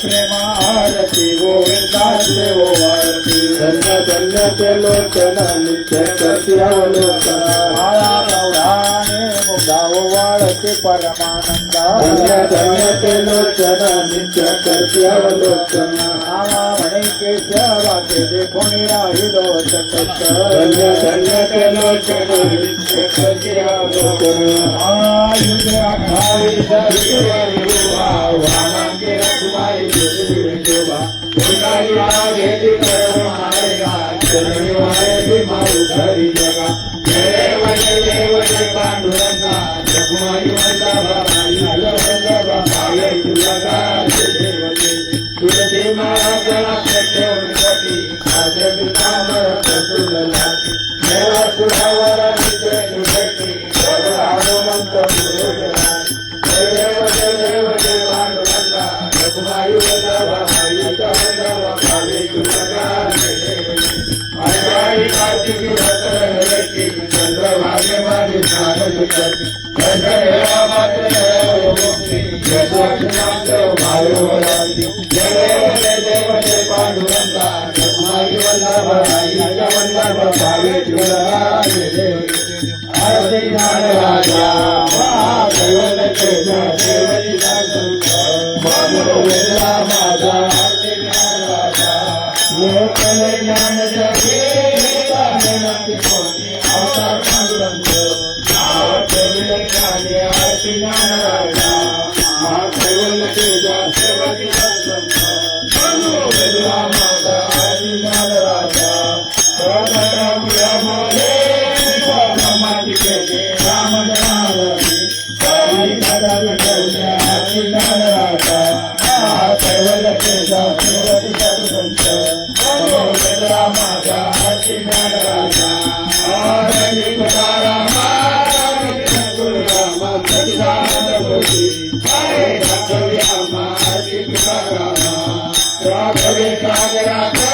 ಪ್ರೇಮ ಆರತಿ ಗೋವಿಂದಾರತಿ ಓ ಆರತಿ ಧನ್ಯ ಧನ್ಯ ತೆಲೋಚನ ನಿತ್ಯ ಸತ್ಯವಲೋಚನ ಮಾಯಾಣೆ ಮುಂದಾವು ಆರತಿ ಪರಮಾನಂದ ಧನ್ಯ ಧನ್ಯ ತೆಲ धन्य ते लोचन नित्य करती अवलोकन नामा म्हणे केशवाचे देखून राहिलो तटस्थ धन्य धन्य ते लोचन नित्य करती अवलोकन आयुध अठ्ठावीस वामांगे रखुमाई दुर्वी शोभा उतारी आगे ती कर्म मारेगा चरणी वारे ती माऊ धरी जगा जय देव जय देव जय पांडुरंगा रखुमाई वल्लभा माई वल्लभा माई तुलगा जय देव जय तुलसी महाराज सत्य उन्नती आज पितामर प्रफुल्ल लाटी देवा सुधावर नित्य निभती सर्व हनुमंत पुरोहित जय देव जय देव जय पांडुरंगा रघुमाई वल्लभा माई वल्लभा माई तुलगा जय देव जय आषाढी कार्तिकी व्रत निरती चंद्रभागे माझी स्नान सुचती चंद्रदेवा माते मुक्ती यशोनाथ भायो वराती जय देव जय देव जय पांडुरंगा रघुमाई माई वल्लभा माई तुलगा जय देव जय आरती ज्ञान राजा देवती मानो वेदा माझा आरती ज्ञान राजा लोकल ज्ञान जगे नक्की कोणी अवतार पांडुरंग नाव ठेवले राजा राम राम राम माती केले राम जनावरी हरी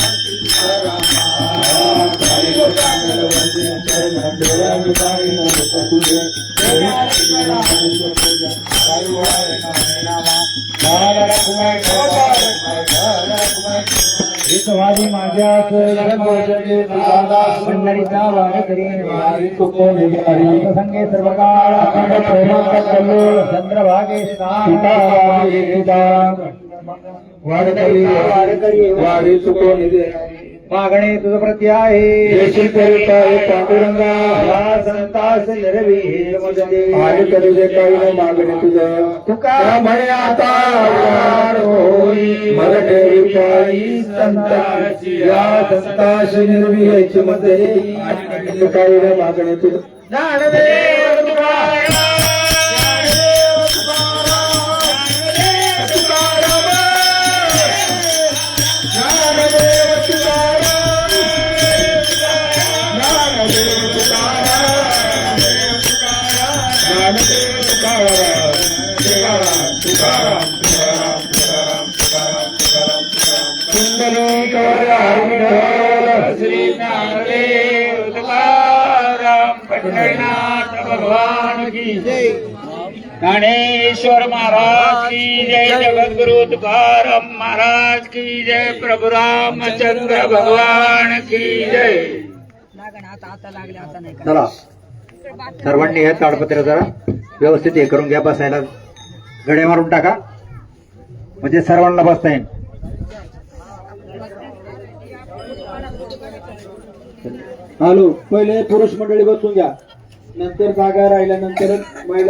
हितवादी माझ्या पंढरीचा वार करी संगे सर्व काळ अखंड प्रेमाचा कल्लो चंद्रभागे वाडकरी वाडी चुकवून दे मागणे तुझ प्रती आहे. करिता हे पांडुरंगा. या संतास निरवी हे आणि काही न मागणे तुझं. तुका म्हणे आता होई. मराठे पायी संताची या संताशी निर्विहेची मध्ये आणि काही न मागणे तुझं. श्री ज्ञानदेव तुकाराम पंढरीनाथ भगवान की जय ज्ञानेश्वर महाराज की जय जगद्गुरु तुकाराम महाराज की जय प्रभु रामचंद्र भगवान की जय. चला. सर्वांनी हे ताडपत्र जरा व्यवस्थित हे करून घ्या बसायला गडे मारून टाका. म्हणजे सर्वांना बसता येईल. हॅलो पहिले पुरुष मंडळी बसून घ्या. नंतर जागा राहिल्यानंतर महिला